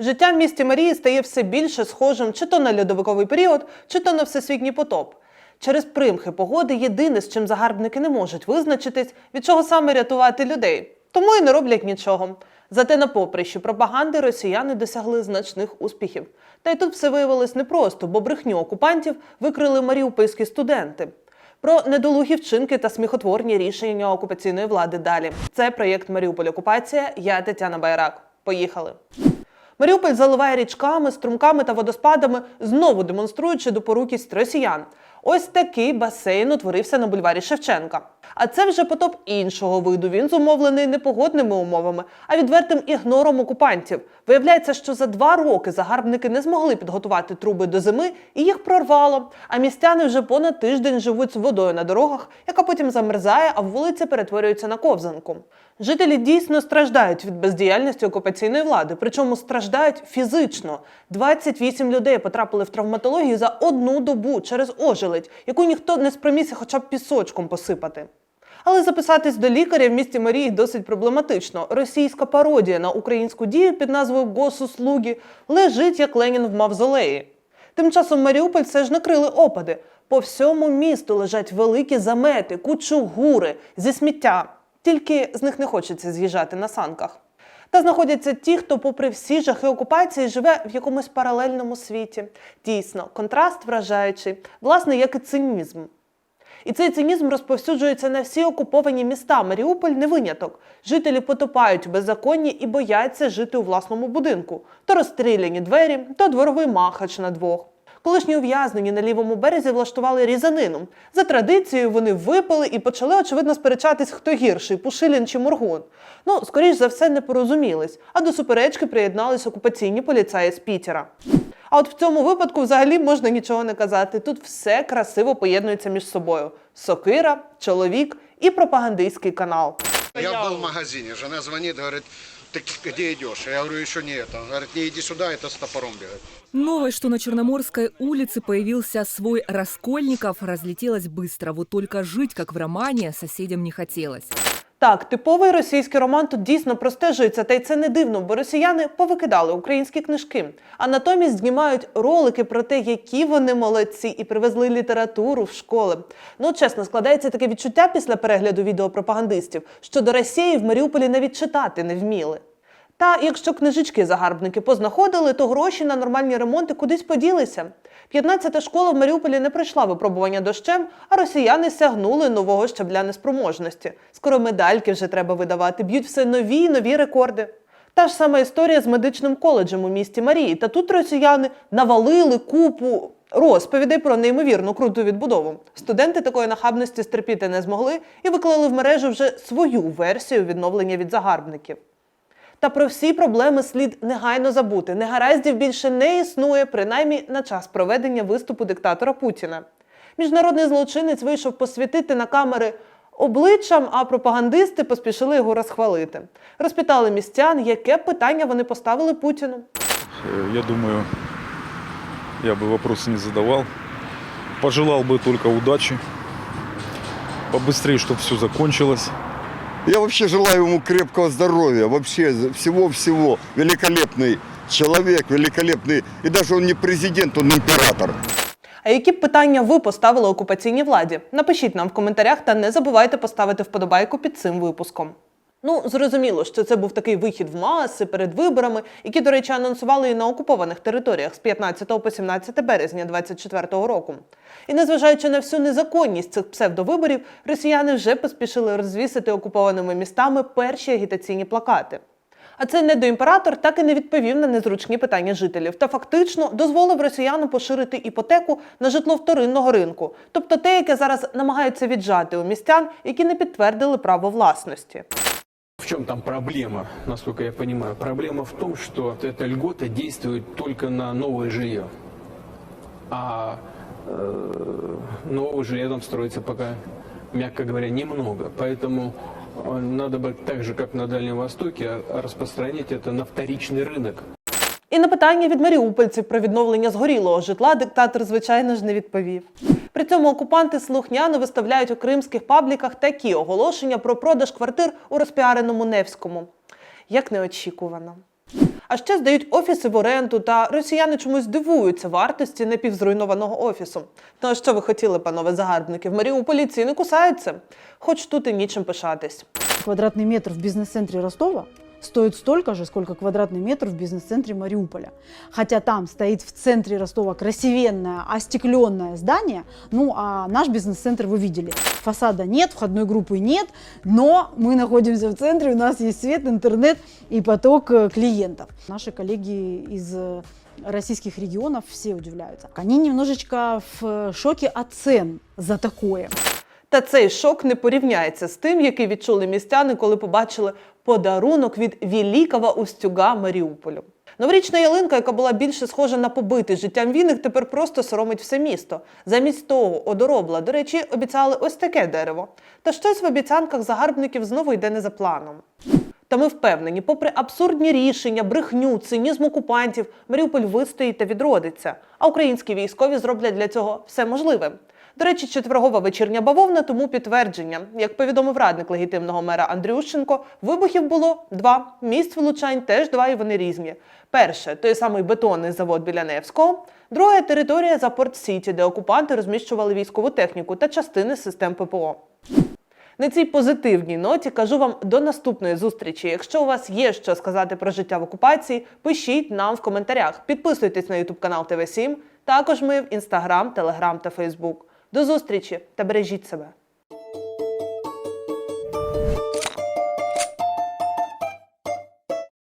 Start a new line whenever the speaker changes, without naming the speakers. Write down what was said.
Життя в місті Марії стає все більше схожим чи то на льодовиковий період, чи то на всесвітній потоп. Через примхи погоди єдине, з чим загарбники не можуть визначитись, від чого саме рятувати людей. Тому і не роблять нічого. Зате на поприщі пропаганди росіяни досягли значних успіхів. Та й тут все виявилось непросто, бо брехню окупантів викрили маріупольські студенти. Про недолугі вчинки та сміхотворні рішення окупаційної влади далі. Це проєкт Маріуполь Окупація. Я Тетяна Байрак. Поїхали. Маріуполь заливає річками, струмками та водоспадами, знову демонструючи допорукість росіян. Ось такий басейн утворився на бульварі Шевченка. А це вже потоп іншого виду. Він зумовлений не погодними умовами, а відвертим ігнором окупантів. Виявляється, що за два роки загарбники не змогли підготувати труби до зими і їх прорвало. А містяни вже понад тиждень живуть з водою на дорогах, яка потім замерзає, а вулиці перетворюються на ковзанку. Жителі дійсно страждають від бездіяльності окупаційної влади, причому страждають фізично. 28 людей потрапили в травматологію за одну добу через ожеледь, яку ніхто не спромігся хоча б пісочком посипати. Але записатись до лікаря в місті Марії досить проблематично. Російська пародія на українську дію під назвою Госуслуги лежить як Ленін в мавзолеї. Тим часом Маріуполь все ж накрили опади. По всьому місту лежать великі замети, кучугури зі сміття. Тільки з них не хочеться з'їжджати на санках. Та знаходяться ті, хто, попри всі жахи окупації, живе в якомусь паралельному світі. Дійсно, контраст вражаючий, власне, як і цинізм. І цей цинізм розповсюджується на всі окуповані міста. Маріуполь не виняток. Жителі потопають беззаконні і бояться жити у власному будинку. То розстріляні двері, то дворовий махач на двох. Колишні ув'язнені на лівому березі влаштували різанину. За традицією вони випили і почали, очевидно, сперечатись, хто гірший Пушилін чи Моргун. Ну, скоріш за все, не порозумілись, а до суперечки приєднались окупаційні поліцаї з Пітера. А от в цьому випадку взагалі можна нічого не казати. Тут все красиво поєднується між собою: сокира, чоловік і пропагандистський канал.
Я был в магазине, жена звонит, говорит, ты где идешь? Я говорю, еще не это. Она говорит, не иди сюда, это с топором бегает.
Новость, что на Черноморской улице появился свой Раскольников, разлетелась быстро. Вот только жить, как в романе, соседям не хотелось.
Так, типовий російський роман тут дійсно простежується, та й це не дивно, бо росіяни повикидали українські книжки, а натомість знімають ролики про те, які вони молодці, і привезли літературу в школи. Ну, чесно, складається таке відчуття після перегляду відео пропагандистів, що до Росії в Маріуполі навіть читати не вміли. Та якщо книжечки загарбники познаходили, то гроші на нормальні ремонти кудись поділися. 15-та школа в Маріуполі не пройшла випробування дощем, а росіяни сягнули нового щабля неспроможності. Скоро медальки вже треба видавати, б'ють все нові й нові рекорди. Та ж сама історія з медичним коледжем у місті Марії. Та тут росіяни навалили купу розповідей про неймовірну круту відбудову. Студенти такої нахабності стерпіти не змогли і виклали в мережу вже свою версію відновлення від загарбників. Та про всі проблеми слід негайно забути. Негараздів більше не існує, принаймні на час проведення виступу диктатора Путіна. Міжнародний злочинець вийшов посвітити на камери обличчям, а пропагандисти поспішили його розхвалити. Розпитали містян, яке б питання вони поставили Путіну.
Э, Я думаю, я бы вопросы не задавал. Пожелал бы только удачи. Побыстрее, чтобы все закончилось.
Я вообще желаю ему крепкого здоровья, вообще всего-всего. Великолепный человек, великолепный. И даже он не президент, он император.
А які питання ви поставили окупаційній владі? Напишіть нам в коментарях та не забувайте поставити вподобайку під цим випуском. Ну, зрозуміло, що це був такий вихід в маси перед виборами, які, до речі, анонсували і на окупованих територіях з 15 по 17 березня 2024 року. І незважаючи на всю незаконність цих псевдовиборів, росіяни вже поспішили розвісити окупованими містами перші агітаційні плакати. А цей недоімператор так і не відповів на незручні питання жителів та фактично дозволив росіянам поширити іпотеку на житло вторинного ринку, тобто те, яке зараз намагаються віджати у містян, які не підтвердили право власності.
Чем там проблема, насколько я понимаю? Проблема в том, что эта льгота действует только на новое жилье. А э, нового жилья там строится пока, мягко говоря, немного. Поэтому э, надо бы так же, как на Дальнем Востоке, а- распространить это на вторичный рынок.
І на питання від маріупольців про відновлення згорілого житла диктатор, звичайно ж, не відповів. При цьому окупанти слухняно виставляють у кримських пабліках такі оголошення про продаж квартир у розпіареному Невському. Як неочікувано. А ще здають офіси в оренду, та росіяни чомусь дивуються вартості напівзруйнованого офісу. Ну а що ви хотіли, панове загарбники? В Маріуполі ціни кусаються, хоч тут і нічим пишатись.
Квадратный метр в бизнес-центре Ростова стоит столько же, сколько квадратный метр в бизнес-центре Мариуполя. Хотя там стоит в центре Ростова красивенное остекленное здание, ну а наш бизнес-центр вы видели. Фасада нет, входной группы нет, но мы находимся в центре, у нас есть свет, интернет и поток э, клиентов. Наши коллеги из э, российских регионов все удивляются. Они немножечко в э, шоке от цен за такое.
Та цей шок не порівняється з тим, який відчули містяни, коли побачили подарунок від великого устюга Маріуполю. Новорічна ялинка, яка була більше схожа на побитий життям віник, тепер просто соромить все місто. Замість того, одоробла, до речі, обіцяли ось таке дерево. Та щось в обіцянках загарбників знову йде не за планом. Та ми впевнені, попри абсурдні рішення, брехню, цинізм окупантів, Маріуполь вистоїть та відродиться. А українські військові зроблять для цього все можливе. До речі, четвергова вечірня бавовна тому підтвердження. Як повідомив радник легітимного мера Андрющенко, вибухів було два. Місць влучань теж два, і вони різні. Перше той самий бетонний завод біля Невського. Друге територія за Порт Сіті, де окупанти розміщували військову техніку та частини систем ППО. На цій позитивній ноті кажу вам до наступної зустрічі. Якщо у вас є що сказати про життя в окупації, пишіть нам в коментарях. Підписуйтесь на YouTube канал ТВ7. Також ми в Instagram, Telegram та Facebook. До зустрічі та бережіть себе.